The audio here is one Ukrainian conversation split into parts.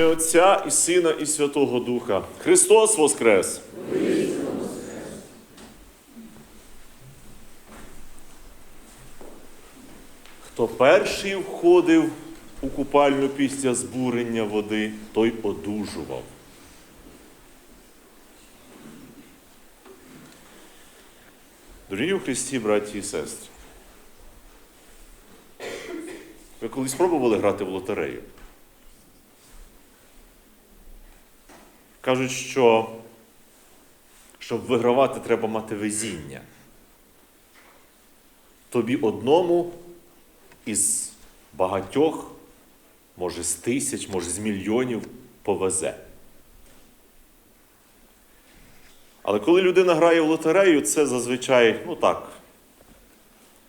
ім'я Отця і Сина, і Святого Духа. Христос Воскрес! Хто перший входив у купальню після збурення води, той одужував. Дорогі у Христі, браті і сестри. Ви колись спробували грати в лотерею? Кажуть, що щоб вигравати, треба мати везіння. Тобі одному із багатьох, може з тисяч, може з мільйонів повезе. Але коли людина грає в лотерею, це зазвичай, ну так,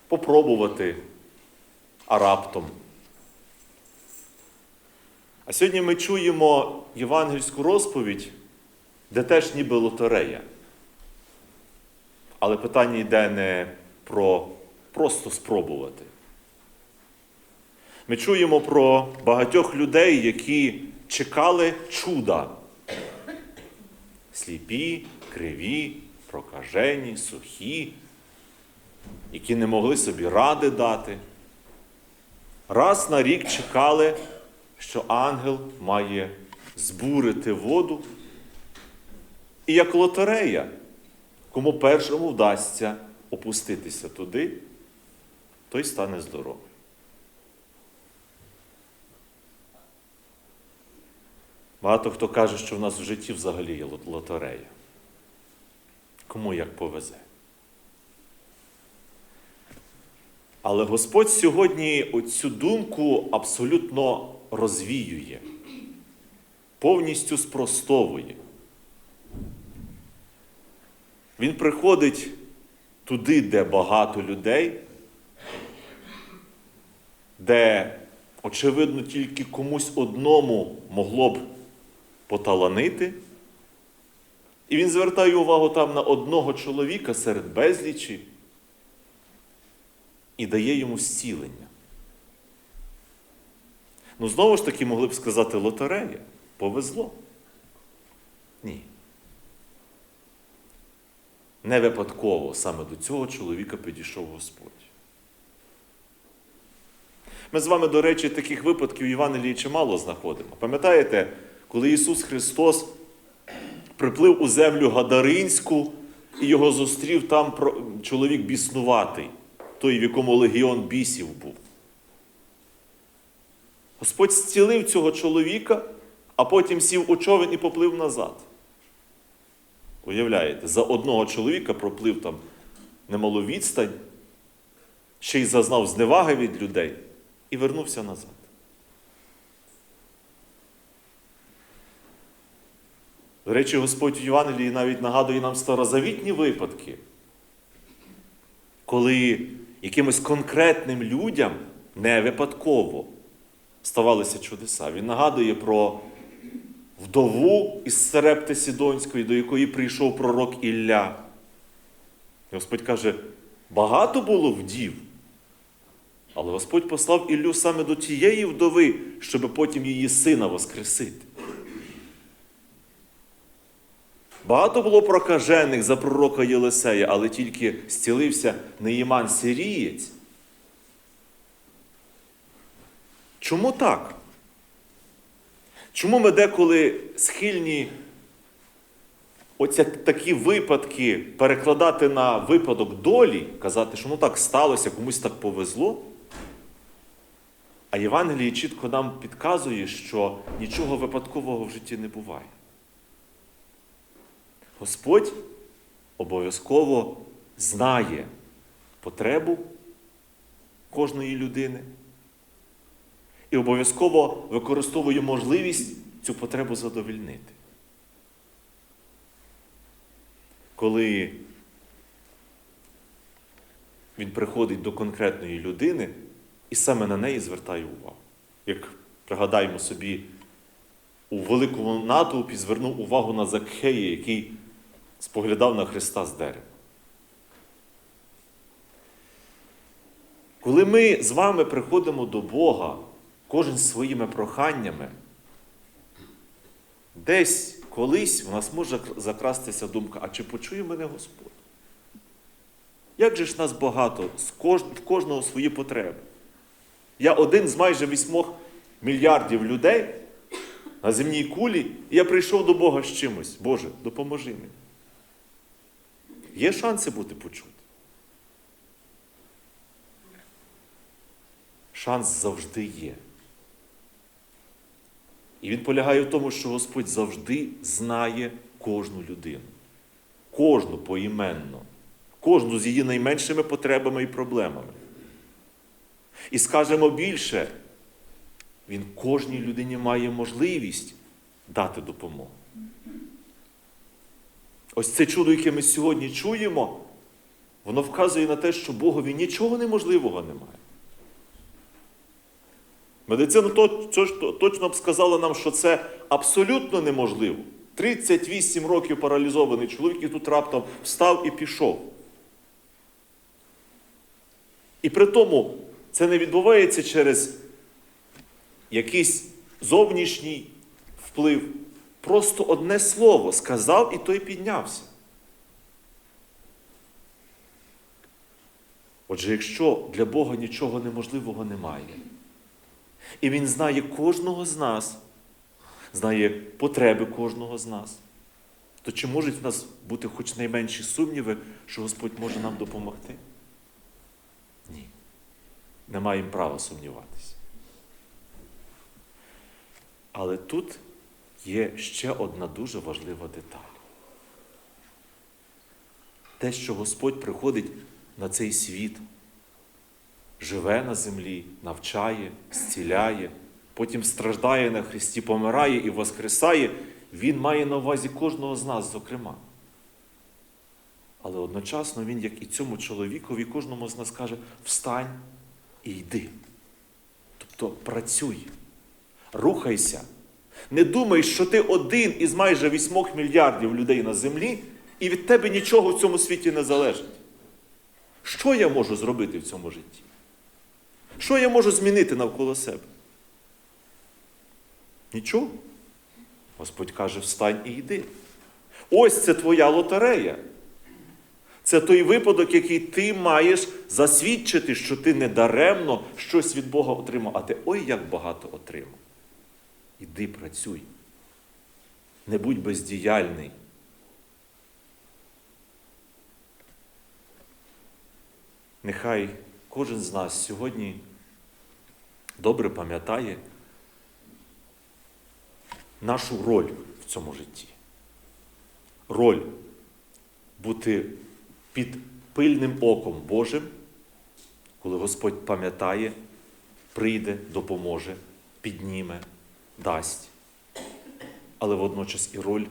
попробувати, а раптом. А сьогодні ми чуємо євангельську розповідь, де теж ніби лотерея. Але питання йде не про просто спробувати. Ми чуємо про багатьох людей, які чекали чуда. Сліпі, криві, прокажені, сухі, які не могли собі ради дати. Раз на рік чекали, що ангел має збурити воду. І як лотерея, кому першому вдасться опуститися туди, той стане здоровий. Багато хто каже, що в нас в житті взагалі є лотерея. Кому як повезе. Але Господь сьогодні оцю думку абсолютно розвіює, повністю спростовує. Він приходить туди, де багато людей, де, очевидно, тільки комусь одному могло б поталанити. І він звертає увагу там на одного чоловіка серед безлічі і дає йому зцілення. Ну, знову ж таки, могли б сказати лотерея. Повезло. Ні. Не випадково саме до цього чоловіка підійшов Господь. Ми з вами, до речі, таких випадків в Євангелії чимало знаходимо. Пам'ятаєте, коли Ісус Христос приплив у землю Гадаринську і його зустрів там чоловік біснуватий, той, в якому легіон бісів був. Господь зцілив цього чоловіка, а потім сів у човен і поплив назад. Уявляєте, за одного чоловіка проплив там немалу відстань, ще й зазнав зневаги від людей і вернувся назад. До речі, Господь в Євангелії навіть нагадує нам старозавітні випадки, коли якимось конкретним людям не випадково ставалися чудеса. Він нагадує про вдову із Серепти Сідонської, до якої прийшов пророк Ілля. І Господь каже, багато було вдів. Але Господь послав Іллю саме до тієї вдови, щоб потім її сина воскресити. Багато було прокажених за пророка Єлисея, але тільки зцілився Неїман Сирієць. Чому так? Чому ми деколи схильні оці такі випадки перекладати на випадок долі, казати, що ну так сталося, комусь так повезло? А Євангеліє чітко нам підказує, що нічого випадкового в житті не буває. Господь обов'язково знає потребу кожної людини і обов'язково використовує можливість цю потребу задовільнити. Коли він приходить до конкретної людини і саме на неї звертає увагу. Як пригадаємо собі, у великому натовпі звернув увагу на Закхея, який споглядав на Христа з дерева. Коли ми з вами приходимо до Бога, кожен своїми проханнями, десь колись в нас може закрастися думка, а чи почує мене Господь? Як же ж нас багато, в кожного свої потреби? Я один з майже вісьмох мільярдів людей на земній кулі, і я прийшов до Бога з чимось. Боже, допоможи мені. Є шанси бути почути. Шанс завжди є. І він полягає в тому, що Господь завжди знає кожну людину, кожну поіменно, кожну з її найменшими потребами і проблемами. І скажемо більше, він кожній людині має можливість дати допомогу. Ось це чудо, яке ми сьогодні чуємо, воно вказує на те, що Богові нічого неможливого немає. Медицина точно б сказала нам, що це абсолютно неможливо. 38 років паралізований чоловік і тут раптом встав і пішов. І при тому це не відбувається через якийсь зовнішній вплив. Просто одне слово сказав і той піднявся. Отже, якщо для Бога нічого неможливого немає, і Він знає кожного з нас, знає потреби кожного з нас, то чи можуть в нас бути хоч найменші сумніви, що Господь може нам допомогти? Ні. Не маємо права сумніватися. Але тут є ще одна дуже важлива деталь. Те, що Господь приходить на цей світ, живе на землі, навчає, зціляє, потім страждає на Христі, помирає і воскресає, Він має на увазі кожного з нас, зокрема. Але одночасно Він, як і цьому чоловікові, кожному з нас каже: встань і йди. Тобто працюй, рухайся. Не думай, що ти один із майже вісьмох мільярдів людей на землі, і від тебе нічого в цьому світі не залежить. Що я можу зробити в цьому житті? Що я можу змінити навколо себе? Нічого. Господь каже, встань і йди. Ось це твоя лотерея. Це той випадок, який ти маєш засвідчити, що ти недаремно щось від Бога отримав, а ти ой як багато отримав. Іди працюй. Не будь бездіяльний. Нехай кожен з нас сьогодні добре пам'ятає нашу роль в цьому житті. Роль бути під пильним оком Божим, коли Господь пам'ятає, прийде, допоможе, підніме, дасть. Але водночас і роль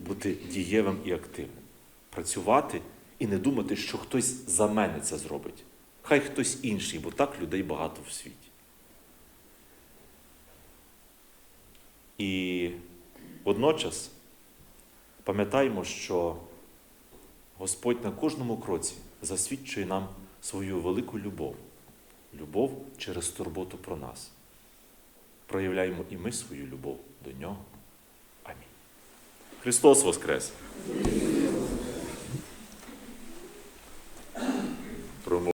бути дієвим і активним. Працювати і не думати, що хтось за мене це зробить. Хай хтось інший, бо так людей багато в світі. І водночас пам'ятаємо, що Господь на кожному кроці засвідчує нам свою велику любов, любов через турботу про нас. Проявляємо і ми свою любов до нього. Амінь. Христос Воскрес!